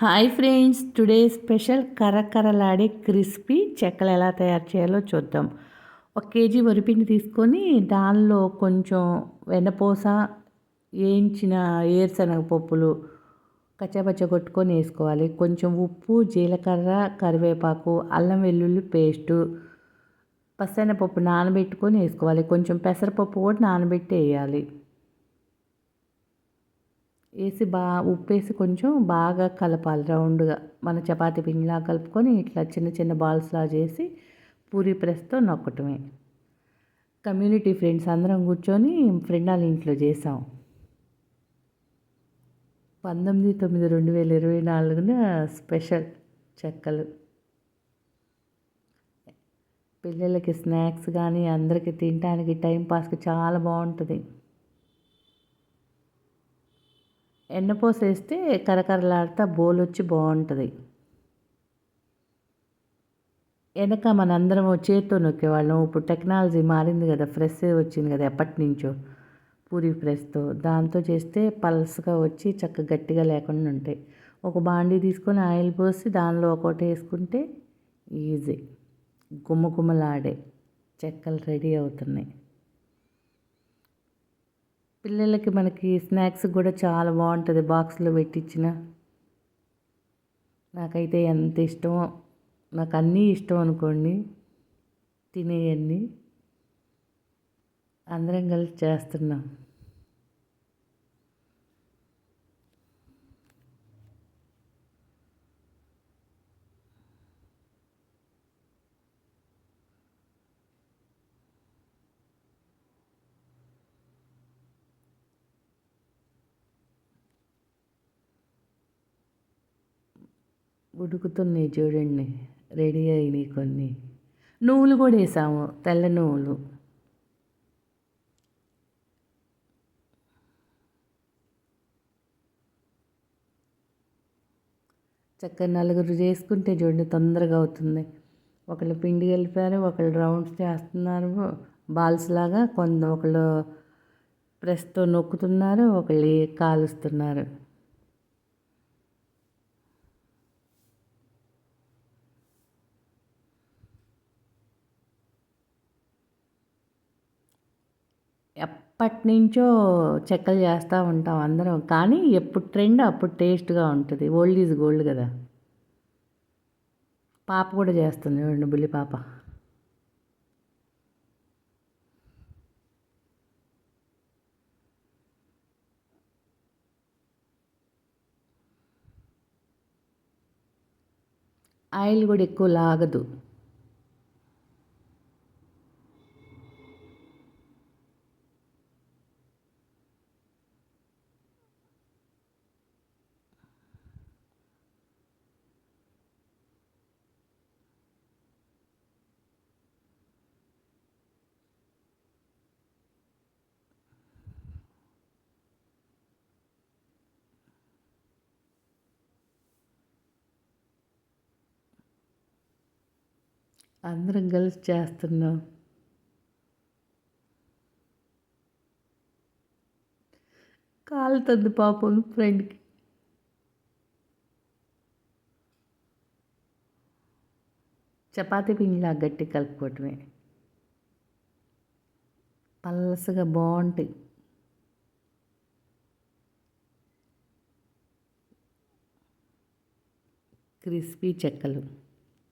Hi friends today special కరకరలాడే crispy చెక్కలు ఎలా తయారు చేయాలో చూద్దాం. ఒక కేజీ వరిపిండి తీసుకొని దానిలో కొంచెం వెన్నపూస వేయించిన ఏరుశనగ పప్పులు కొట్టుకొని వేసుకోవాలి. కొంచెం ఉప్పు జీలకర్ర కరివేపాకు అల్లం వెల్లుల్లి పేస్టు పసనపప్పు నానబెట్టుకొని వేసుకోవాలి. కొంచెం పెసరపప్పు కూడా నానబెట్టి వేయాలి వేసి బాగా ఉప్పు వేసి కొంచెం బాగా కలపాలి రౌండ్గా. మన చపాతి పిండిలా కలుపుకొని ఇట్లా చిన్న చిన్న బాల్స్లా చేసి పూరి ప్రెస్తో నొక్కటమే. కమ్యూనిటీ ఫ్రెండ్స్ అందరం కూర్చొని ఫ్రెండ్ వాళ్ళ ఇంట్లో చేసాం. పంతొమ్మిది తొమ్మిది రెండు వేల ఇరవై నాలుగున స్పెషల్ చెక్కలు. పిల్లలకి స్నాక్స్ కానీ అందరికీ తినడానికి టైంపాస్కి చాలా బాగుంటుంది. ఎండపోసేస్తే కరకరలాడితే కరకరలాడుతా బోల్ వచ్చి బాగుంటుంది వెనక మనందరం చేతితో నొక్కేవాళ్ళం. ఇప్పుడు టెక్నాలజీ మారింది కదా ఫ్రెష్ వచ్చింది కదా ఎప్పటి నుంచో పూరి ప్రెస్తో దాంతో చేస్తే పల్స్గా వచ్చి చక్క గట్టిగా లేకుండా ఉంటాయి. ఒక బాండీ తీసుకొని ఆయిల్ పోసి దానిలో ఒకటి వేసుకుంటే ఈజీ. గుమ్మగుమ్మలాడే చెక్కలు రెడీ అవుతున్నాయి. పిల్లలకి మనకి స్నాక్స్ కూడా చాలా బాగుంటుంది బాక్స్లో పెట్టించిన నాకైతే ఎంత ఇష్టమో నాకు అన్నీ ఇష్టం అనుకోండి తినేయన్నీ అందరం కలిసి చేస్తున్నాం. ఉడుకుతున్నాయి చూడండి రెడీ అయినాయి కొన్ని. నువ్వులు కూడా వేసాము తెల్ల నువ్వులు. చక్కగా నలుగురు చేసుకుంటే చూడండి తొందరగా అవుతుంది. ఒకళ్ళు పిండి కలిపారు ఒకళ్ళు రౌండ్స్ చేస్తున్నారు. బాల్స్ లాగా కొంత ఒకళ్ళు ప్రెస్తో నొక్కుతున్నారు ఒకళ్ళు కాలుస్తున్నారు. ఎప్పటి నుంచో చెక్కలు చేస్తూ ఉంటాం అందరం. కానీ ఎప్పుడు ట్రెండ్ అప్పుడు టేస్ట్గా ఉంటుంది. ఓల్డ్ ఈజ్ గోల్డ్ కదా. పాప కూడా చేస్తుంది చూడండి బుల్లి పాప. ఆయిల్ కూడా ఎక్కువ లాగదు. అందరం కలిసి చేస్తున్నాం. కాలుతుంది పాపం ఫ్రెండ్కి. చపాతీ పిండిలా గట్టి కలుపుకోవటమే. పలసగా బాగుంటాయి క్రిస్పీ చెక్కలు.